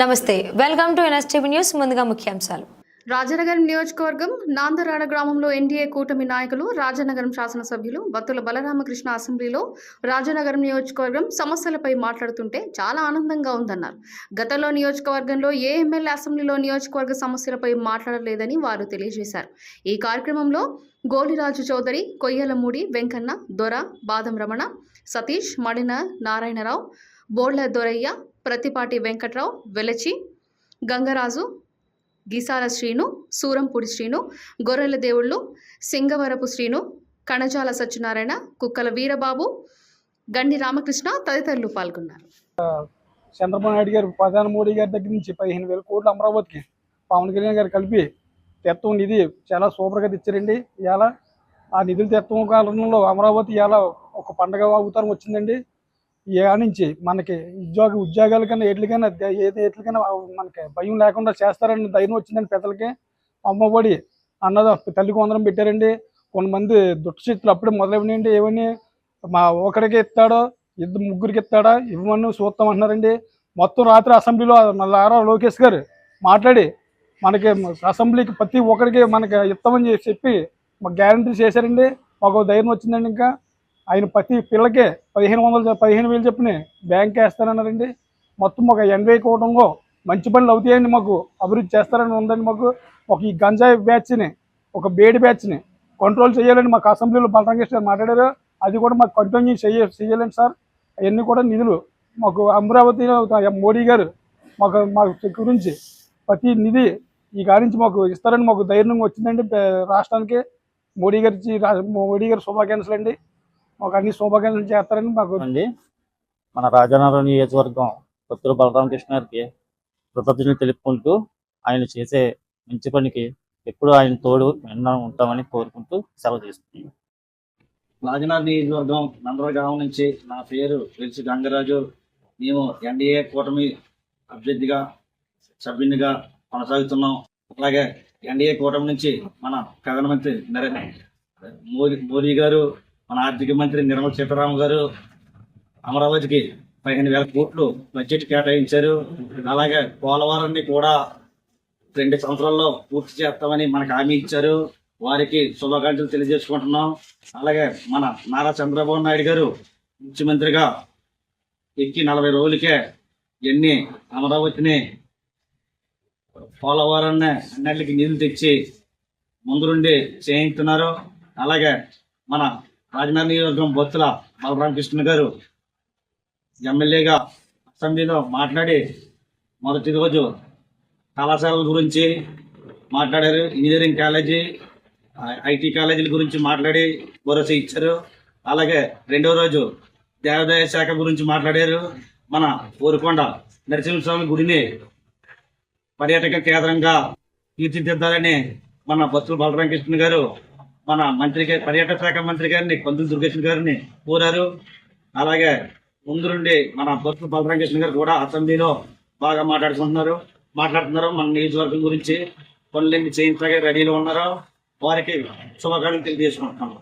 నమస్తే welcome to NSTV news ముందుగా ముఖ్యాంశాలు. రాజనగరం నియోజకవర్గం నాందరాడ గ్రామంలో ఎన్డీఏ కూటమి నాయకులు రాజనగరం శాసనసభ్యులు బత్తుల బలరామకృష్ణ అసెంబ్లీలో రాజనగరం నియోజకవర్గం సమస్యలపై మాట్లాడుతుంటే చాలా ఆనందంగా ఉందన్నారు. గతంలో నియోజకవర్గంలో ఏ ఎమ్మెల్యే అసెంబ్లీలో నియోజకవర్గ సమస్యలపై మాట్లాడలేదని వారు తెలియజేశారు. ఈ కార్యక్రమంలో గోలిరాజు చౌదరి కొయ్యలమూడి వెంకన్న దొర బాదం రమణ సతీష్ మడిన నారాయణరావు బోళ్ళ దొరయ్య ప్రతిపాటి వెంకట్రావు వెలచి గంగరాజు గీసాల శ్రీను సూరంపూడి శ్రీను గొర్రెల దేవుళ్ళు సింగవరపు శ్రీను కణజాల సత్యనారాయణ కుక్కల వీరబాబు గండి రామకృష్ణ తదితరులు పాల్గొన్నారు. చంద్రబాబు నాయుడు గారు ప్రధాని మోడీ గారి దగ్గర నుంచి పదిహేను వేల కోట్లు అమరావతికి పవన్ కళ్యాణ్ గారు కలిపి తెత్వం నిధి చాలా సూపర్గా తెచ్చారండి. ఇలా ఆ నిధులు తెత్వం కాలంలో అమరావతి ఇలా ఒక పండగ అవతారం వచ్చిందండి. నుంచి మనకి ఉద్యోగ ఉద్యోగాల కన్నా ఎట్లకైనా ఏది ఎట్లకైనా మనకి భయం లేకుండా చేస్తారని ధైర్యం వచ్చిందండి పెద్దలకి అమ్మఒడి అన్నది తల్లికి వందరం పెట్టారండి. కొంతమంది దుష్టశక్తులు అప్పుడే మొదలైనాయండి. ఏమని? మా ఒకరికి ఇస్తాడో ఇద్దరు ముగ్గురికి ఇస్తాడా? ఇవ్వమని చూస్తాం అంటున్నారండి మొత్తం రాత్రి అసెంబ్లీలో నల్లారా లోకేష్ గారు మాట్లాడి మనకి అసెంబ్లీకి ప్రతి ఒక్కరికి మనకి ఇస్తామని చెప్పి మాకు గ్యారంటీ చేశారండి. మాకు ధైర్యం వచ్చిందండి ఇంకా. ఆయన ప్రతి పిల్లకే పదిహేను వందలు పదిహేను వేలు చెప్పిన బ్యాంక్ వేస్తానన్నారండి. మొత్తం ఒక ఎనభై కోటంలో మంచి పనులు అవుతాయండి మాకు అభివృద్ధి చేస్తారని ఉందండి మాకు. ఒక ఈ గంజాయి బ్యాచ్ని ఒక బేడి బ్యాచ్ని కంట్రోల్ చేయాలని మాకు అసెంబ్లీలో బలరామకృష్ణ గారు మాట్లాడారు. అది కూడా మాకు కంటిన్యూ చేయ చేయాలండి సార్. అవన్నీ కూడా నిధులు మాకు అమరావతిలో మోడీ గారు మాకు మా గురించి ప్రతి నిధి ఈ కాడి నుంచి మాకు ఇస్తారని మాకు ధైర్యం వచ్చిందండి. రాష్ట్రానికి మోడీ గారి మోడీ గారి శుభాకాంక్షలు అండి మాకు అన్ని శుభాకాంక్షలు చేస్తారని మాకు అండి మన రాజానగరం నియోజకవర్గం కొత్తూరు బలరామకృష్ణ గారికి కృతజ్ఞతలు తెలుపుకుంటూ ఆయన చేసే మంచి పనికి ఎప్పుడు ఆయన తోడు ఎన్నో ఉంటామని కోరుకుంటూ సెలవు తీసుకుంటున్నాం. రాజనగరం నియోజకవర్గం నందర గ్రామం నుంచి నా పేరు వెలిసి గంగరాజు. మేము ఎన్డీఏ కూటమి అభ్యర్థిగా సభ్యునిగా కొనసాగుతున్నాం. అలాగే ఎన్డీఏ కూటమి నుంచి మన ప్రధానమంత్రి నరేంద్ర మోదీ మోదీ గారు మన ఆర్థిక మంత్రి నిర్మల సీతారామన్ గారు అమరావతికి పదిహేను వేల కోట్లు బడ్జెట్ కేటాయించారు. అలాగే పోలవరాన్ని కూడా రెండు సంవత్సరాల్లో పూర్తి చేస్తామని మనకు హామీ ఇచ్చారు. వారికి శుభాకాంక్షలు తెలియజేసుకుంటున్నాం. అలాగే మన నారా చంద్రబాబు నాయుడు గారు ముఖ్యమంత్రిగా ఎక్కి నలభై రోజులకే ఎన్ని అమరావతిని పోలవరాన్ని అన్నిటికి నిధులు తెచ్చి ముందుండి చేయిస్తున్నారు అలాగే మన రాజనగర్ నియోజకవర్గం బొత్తుల బలరామకృష్ణ గారు ఎమ్మెల్యేగా అసెంబ్లీలో మాట్లాడి మొదటి రోజు కళాశాలల గురించి మాట్లాడారు ఇంజనీరింగ్ కాలేజీ ఐటీ కాలేజీల గురించి మాట్లాడి భరోసా ఇచ్చారు. అలాగే రెండో రోజు దేవాదాయ శాఖ గురించి మాట్లాడారు. మన ఊరుకొండ నరసింహస్వామి గుడిని పర్యాటక కేంద్రంగా తీర్చిదిద్దాలని మన బత్తుల బలరామకృష్ణ గారు మన మంత్రి గారి పర్యాటక శాఖ మంత్రి గారిని కొందులు దుర్గేశ్వర గారిని కోరారు. అలాగే ముందు నుండి మన బొత్స బలరామకృష్ణ గారు కూడా అసెంబ్లీలో బాగా మాట్లాడుకుంటున్నారు. మాట్లాడుతున్నారు మన నియోజకవర్గం గురించి. పనులన్నీ చేయించగా రెడీలో ఉన్నారు. వారికి శుభాకాంక్షలు తెలియజేసుకుంటున్నాం